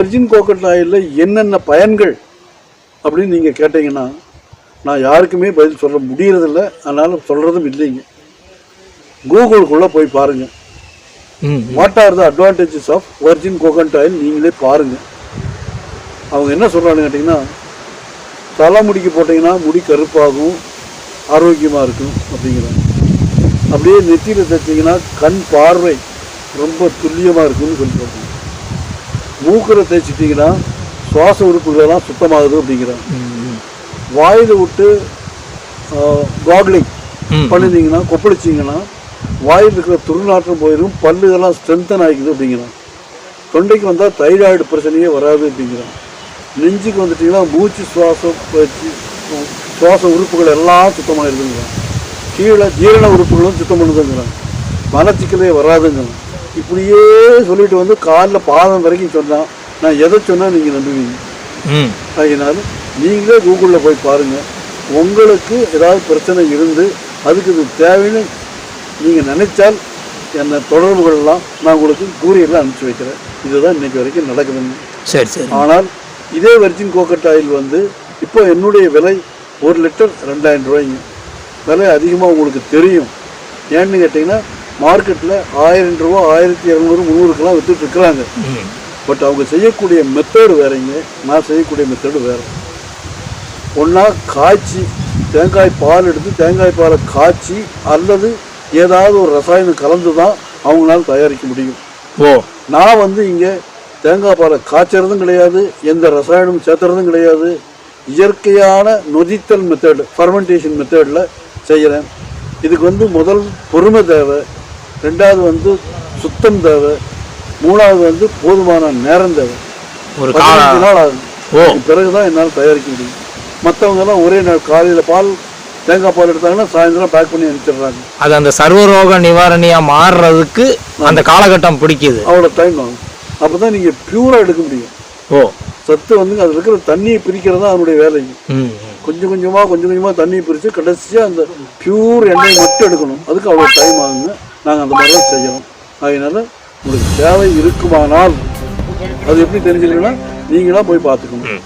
Virgin coconut ஆயிலில் என்னென்ன பயன்கள் அப்படின்னு நீங்கள் கேட்டீங்கன்னா நான் யாருக்குமே பதில் சொல்ல முடியறதில்ல. அதனால் சொல்கிறதும் இல்லைங்க. கூகுளுக்குள்ளே போய் பாருங்கள் what are the advantages of virgin coconut oil நீங்களே பாருங்கள் அவங்க என்ன சொல்கிறாங்க கேட்டிங்கன்னா தலைமுடிக்கு போட்டிங்கன்னா முடி கருப்பாகும் ஆரோக்கியமாக இருக்கும் அப்படிங்கிறாங்க. அப்படியே நெத்தியில் தைச்சிங்கன்னா கண் பார்வை ரொம்ப துல்லியமாக இருக்கும்னு சொல்லி சொல்கிறாங்க மூக்கில் தேய்ச்சிட்டிங்கன்னா சுவாச உறுப்புகளெல்லாம் சுத்தமாகுது அப்படிங்கிறாங்க. வாயில் விட்டு ம். பண்ணிருந்தீங்கன்னா கொப்பளிச்சிங்கன்னா வாயில் இருக்கிற துர்நாற்றம் போயிடும் பல்லுகள்லாம் ஸ்ட்ரென்தன் ஆகிக்குது அப்படிங்கிறான் தொண்டைக்கு வந்தால் தைராய்டு பிரச்சனையே வராது அப்படிங்கிறான் நெஞ்சுக்கு வந்துட்டிங்கன்னா மூச்சு சுவாசம் பயிற்சி, சுவாச உறுப்புகள் எல்லாம் சுத்தமாயிருதுங்கிறான் கீழே ஜீரண உறுப்புகளும் சுத்தம் பண்ணுதுங்கிறான் மலச்சிக்கலே வராதுங்கிறான் இப்படியே சொல்லிட்டு வந்து காலில் பாதம் வரைக்கும் சொன்னான். நான் எதை சொன்னால் நீங்கள் நம்புவீங்க? அதனால நீங்களே கூகுளில் போய் பாருங்கள் உங்களுக்கு ஏதாவது பிரச்சனை இருந்து அதுக்கு இது தேவைன்னு நீங்கள் நினைச்சால் என்னை தொடர்பு கொள்ளலாம் நான் உங்களுக்கு கூரியரில் அனுப்பிச்சி வைக்கிறேன். இதுதான் இன்னைக்கு வரைக்கும் நடக்குதுங்க. சரி சரி. ஆனால் இதே வெர்ஜின் கோகட் ஆயில் வந்து இப்போ என்னுடைய விலை ஒரு லிட்டர் ரெண்டாயிரம் ரூபாய்ங்க. விலை அதிகமாக உங்களுக்கு தெரியும். ஏன்னு கேட்டிங்கன்னா மார்க்கெட்டில் ஆயிரம் ரூபா ஆயிரத்தி இரநூறு முந்நூறுக்கெல்லாம் இருக்கிறாங்க. ம் பட் அவங்க செய்யக்கூடிய மெத்தடு வேறங்க. நான் செய்யக்கூடிய மெத்தடு வேற. ஒன்றா காய்ச்சி தேங்காய் பால் எடுத்து தேங்காய் பாலை காய்ச்சி அல்லது ஏதாவது ஒரு ரசாயனம் கலந்து தான் அவங்களால தயாரிக்க முடியும். ஓ. நான் வந்து இங்கே தேங்காய் பாலை காய்ச்சறதும் கிடையாது எந்த ரசாயனமும் சேர்த்துறதும் கிடையாது. இயற்கையான நொதித்தல் மெத்தட் ஃபர்மெண்டேஷன் மெத்தடில் செய்கிறேன் இதுக்கு வந்து முதல் பொறுமை தேவை. ரெண்டாவது வந்து சுத்தம் தேவை. மூணாவது வந்து போதுமான நேரம் தேவை. ஒரு பதினஞ்சு நாள் ஆகும். பிறகுதான் என்னால் தயாரிக்க முடியும். மற்றவங்கெல்லாம் ஒரே நாள் காலையில் பால் தேங்காய் பால் எடுத்தாங்கன்னா சாயந்தரம் பேக் பண்ணி அனுப்பிச்சிடுறாங்க. அது அந்த சர்வரோக நிவாரணியா மாறுறதுக்கு அந்த காலகட்டம் பிடிக்குது. அவ்வளோ டைம் ஆகும். அப்போ தான் நீங்கள் பியூராக எடுக்க முடியும். ஓ. சத்து வந்து அதில் இருக்கிற தண்ணியை பிரிக்கிறது தான் அதனுடைய வேலை கொஞ்சம் கொஞ்சமாக கொஞ்சம் கொஞ்சமாக தண்ணியை பிரித்து கடைசியாக அந்த பியூர் எண்ணெய் மட்டும் எடுக்கணும். அதுக்கு அவ்வளோ டைம் ஆகுங்க. நாங்கள் அந்த மாதிரி தான் செய்யணும். அதனால உங்களுக்கு தேவை இருக்குமானால் அது எப்படி தெரிஞ்சுக்கணும்னா நீங்களாக போய் பார்த்துக்கணும்.